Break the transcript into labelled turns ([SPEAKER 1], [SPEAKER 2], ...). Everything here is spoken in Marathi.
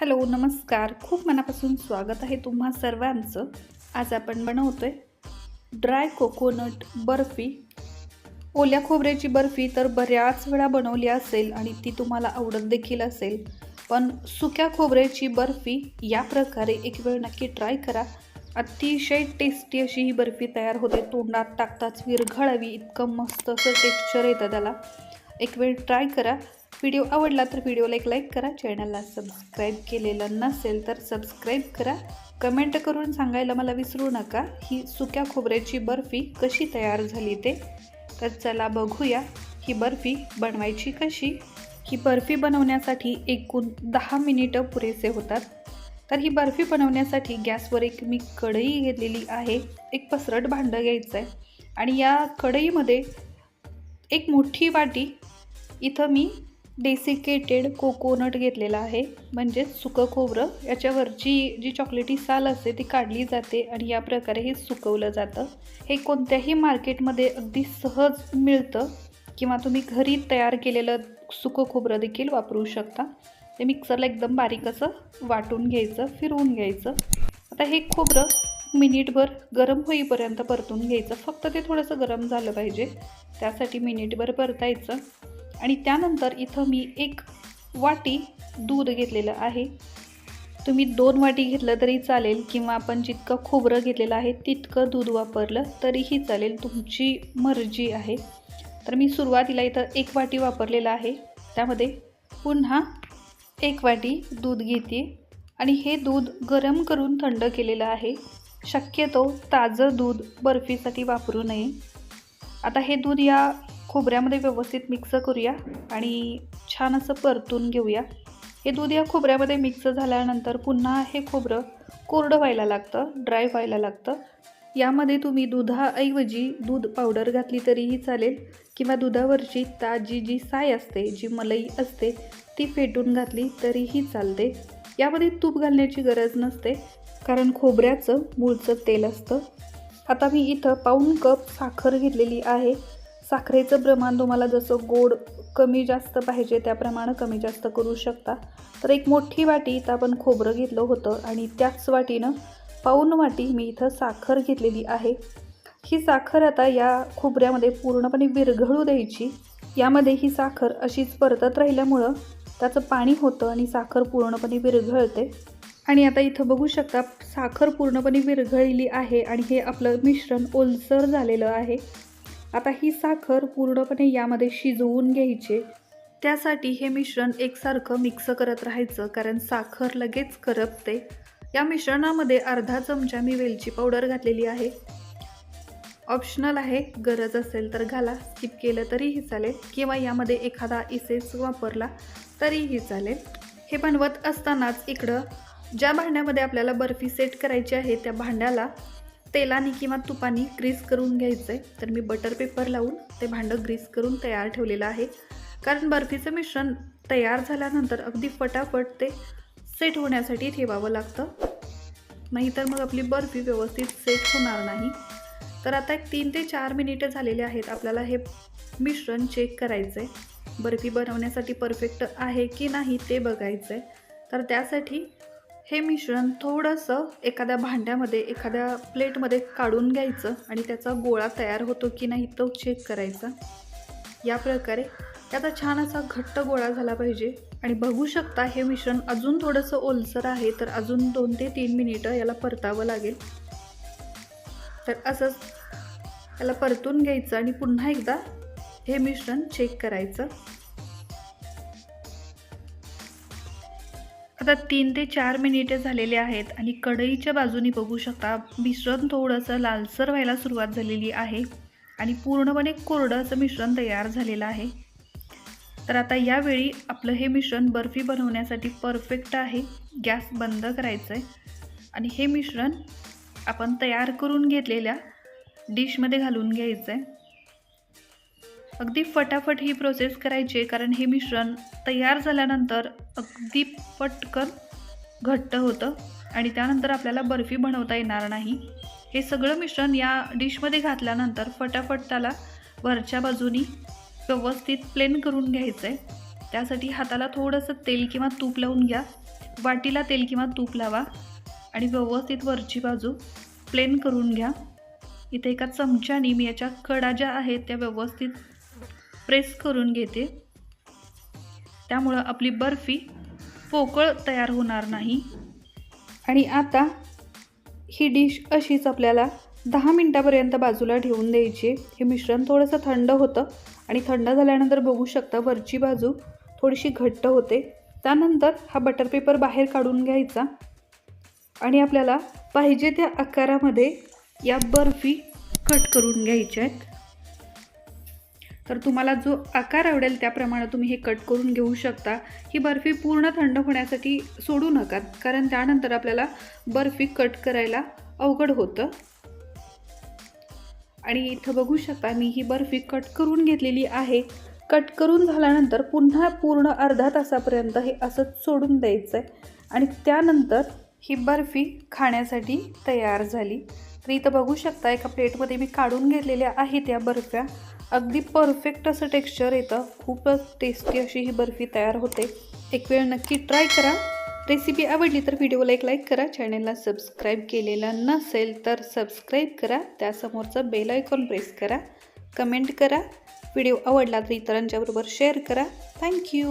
[SPEAKER 1] हॅलो नमस्कार. खूप मनापासून स्वागत आहे तुम्हा सर्वांचं. आज आपण बनवतोय ड्राय कोकोनट बर्फी. ओल्या खोबऱ्याची बर्फी तर बऱ्याच वेळा बनवली असेल आणि ती तुम्हाला आवडत देखील असेल. पण सुक्या खोबऱ्याची बर्फी या प्रकारे एक वेळ नक्की ट्राय करा. अतिशय टेस्टी अशी ही बर्फी तयार होते. तोंडात टाकताच विरघळावी इतकं मस्त असं टेक्स्चर येतं त्याला. एक वेळ ट्राय करा. व्हिडिओ आवडला तर व्हिडिओला एक लाईक करा चॅनलला सबस्क्राईब केलेलं नसेल तर सबस्क्राईब करा. कमेंट करून सांगायला मला विसरू नका. ही सुक्या खोबऱ्याची बर्फी कशी तयार झाली ते? तर चला बघूया ही बर्फी बनवायची कशी? ही बर्फी बनवण्यासाठी एकूण दहा मिनिटं पुरेसे होतात. तर ही बर्फी बनवण्यासाठी गॅसवर एक मी कढई घेतलेली आहे. एक पसरट भांडं घ्यायचं आहे आणि या कढईमध्ये एक मोठी वाटी इथं मी डेसिकेटेड कोकोनट घेतलेला आहे. म्हणजेच सुकं खोबरं. याच्यावरची जी चॉकलेटी साल असते ती काढली जाते आणि या प्रकारे हे सुकवलं जातं. हे कोणत्याही मार्केटमध्ये अगदी सहज मिळतं किंवा तुम्ही घरी तयार केलेलं सुकं खोबरं देखील वापरू शकता. ते मिक्सरला एकदम बारीक असं वाटून घ्यायचं फिरवून घ्यायचं. आता हे खोबरं मिनिटभर गरम होईपर्यंत परतून घ्यायचं. फक्त ते थोडंसं गरम झालं पाहिजे. त्यासाठी मिनिटभर परतायचं. आणि त्यानंतर इथं मी एक वाटी दूध घेतलेलं आहे. तुम्ही दोन वाटी घेतलं तरी चालेल किंवा आपण जितकं खोबरं घेतलेलं आहे तितकं दूध वापरलं तरीही चालेल तुमची मर्जी आहे. तर मी सुरुवातीला इथं एक वाटी वापरलेलं आहे. त्यामध्ये पुन्हा एक वाटी दूध घेते आणि हे दूध गरम करून थंड केलेलं आहे. शक्यतो ताजं दूध बर्फीसाठी वापरू नये. आता हे दूध या खोबऱ्यामध्ये व्यवस्थित मिक्स करूया आणि छान असं परतून घेऊया. हे दूध या खोबऱ्यामध्ये मिक्स झाल्यानंतर पुन्हा हे खोबरं कोरडं व्हायला लागतं ड्राय व्हायला लागतं. यामध्ये तुम्ही दुधाऐवजी दूध पावडर घातली तरीही चालेल किंवा दुधावरची ताजी जी साय असते जी मलई असते ती फेटून घातली तरीही चालते. यामध्ये तूप घालण्याची गरज नसते कारण खोबऱ्याचं मूळचं तेल असतं. आता मी इथं पाऊण कप साखर घेतलेली आहे. साखरेचं प्रमाण तुम्हाला जसं गोड कमी जास्त पाहिजे त्याप्रमाणे कमी जास्त करू शकता. तर एक मोठी वाटी इथं आपण खोबरं घेतलं होतं आणि त्याच वाटीनं पाऊण वाटी मी इथं साखर घेतलेली आहे. ही साखर आता या खोबऱ्यामध्ये पूर्णपणे विरघळू द्यायची. यामध्ये ही साखर अशीच परतत राहिल्यामुळं त्याचं पाणी होतं आणि साखर पूर्णपणे विरघळते. आणि आता इथं बघू शकता साखर पूर्णपणे विरघळलेली आहे आणि हे आपलं मिश्रण ओलसर झालेलं आहे. आता ही साखर पूर्णपणे यामध्ये शिजवून घ्यायचे. त्यासाठी हे मिश्रण एकसारखं मिक्स करत राहायचं कारण साखर लगेच करपते. या मिश्रणामध्ये अर्धा चमचा मी वेलची पावडर घातलेली आहे. ऑप्शनल आहे गरज असेल तर घाला स्किप केलं तरीही चालेल. किंवा यामध्ये एखादा इसेस वापरला तरीही चालेल. हे बनवत असतानाच इकडं ज्या भांड्यामध्ये आपल्याला बर्फी सेट करायची आहे त्या भांड्याला तेलाने किंवा तुपाने ग्रीस करून घ्यायचं. आहे तर मी बटर पेपर लावून ते भांडं ग्रीस करून तयार ठेवलेलं आहे. कारण बर्फीचं मिश्रण तयार झाल्यानंतर अगदी फटाफट ते सेट होण्यासाठी ठेवावं लागतं. नाहीतर मग आपली बर्फी व्यवस्थित सेट होणार नाही. तर आता एक तीन ते चार मिनिटं झालेले आहेत आपल्याला हे मिश्रण चेक करायचं आहे बर्फी बनवण्यासाठी परफेक्ट आहे की नाही ते बघायचं आहे तर त्यासाठी हे मिश्रण थोडंसं एखाद्या भांड्यामध्ये एखाद्या प्लेटमध्ये काढून घ्यायचं आणि त्याचा गोळा तयार होतो की नाही तो चेक करायचा. या प्रकारे त्याचा छान असा घट्ट गोळा झाला पाहिजे. आणि बघू शकता हे मिश्रण अजून थोडंसं ओलसर आहे तर अजून दोन ते तीन मिनिटं याला परतावं लागेल. तर असंच याला परतून घ्यायचं आणि पुन्हा एकदा हे मिश्रण चेक करायचं. आता तीन ते चार मिनिटे झालेले आहेत आणि कढईच्या बाजूनी बघू शकता मिश्रण थोडंसं लालसर व्हायला सुरुवात झालेली आहे आणि पूर्णपणे कोरडं असं मिश्रण तयार झालेलं आहे. तर आता यावेळी आपलं हे मिश्रण बर्फी बनवण्यासाठी परफेक्ट आहे गॅस बंद करायचं आहे आणि हे मिश्रण आपण तयार करून घेतलेल्या डिशमध्ये घालून घ्यायचं आहे अगदी फटाफट ही प्रोसेस करायची आहे कारण हे मिश्रण तयार झाल्यानंतर अगदी पटकन घट्ट होतं आणि त्यानंतर आपल्याला बर्फी बनवता येणार नाही. हे सगळं मिश्रण या डिशमध्ये घातल्यानंतर फटाफट त्याला वरच्या बाजूनी व्यवस्थित प्लेन करून घ्यायचं आहे त्यासाठी हाताला थोडंसं तेल किंवा तूप लावून घ्या. वाटीला तेल किंवा तूप लावा आणि व्यवस्थित वरची बाजू प्लेन करून घ्या. इथे एका चमच्याने मी याच्या कडा ज्या आहेत त्या व्यवस्थित प्रेस करून घेते. त्यामुळं आपली बर्फी पोकळ तयार होणार नाही. आणि आता ही डिश अशीच आपल्याला दहा मिनटापर्यंत बाजूला ठेवून द्यायची हे मिश्रण थोडंसं थंड होतं आणि थंड झाल्यानंतर बघू शकता वरची बाजू थोडीशी घट्ट होते. त्यानंतर हा बटर पेपर बाहेर काढून घ्यायचा. आणि आपल्याला पाहिजे त्या आकारामध्ये या बर्फी कट करून घ्यायच्या आहेत. तर तुम्हाला जो आकार आवडेल त्याप्रमाणे तुम्ही हे कट करून घेऊ शकता. ही बर्फी पूर्ण थंड होण्यासाठी सोडू नका कारण त्यानंतर आपल्याला बर्फी कट करायला अवघड होतं. आणि इथं बघू शकता मी ही बर्फी कट करून घेतलेली आहे. कट करून झाल्यानंतर पुन्हा पूर्ण अर्धा तासापर्यंत हे असंच सोडून द्यायचं आहे आणि त्यानंतर ही बर्फी खाण्यासाठी तयार झाली. तर इथं बघू शकता एका प्लेटमध्ये मी काढून घेतलेल्या आहेत या बर्फ्या. अगदी परफेक्ट असं टेक्स्चर येतं. खूपच टेस्टी अशी ही बर्फी तयार होते. एक वेळ नक्की ट्राय करा. रेसिपी आवडली तर व्हिडिओला एक लाईक करा. चॅनलला सबस्क्राईब केलेला नसेल तर सबस्क्राईब करा. त्यासमोरचं बेल आयकॉन प्रेस करा. कमेंट करा. व्हिडिओ आवडला तर इतरांच्याबरोबर शेअर करा. थँक्यू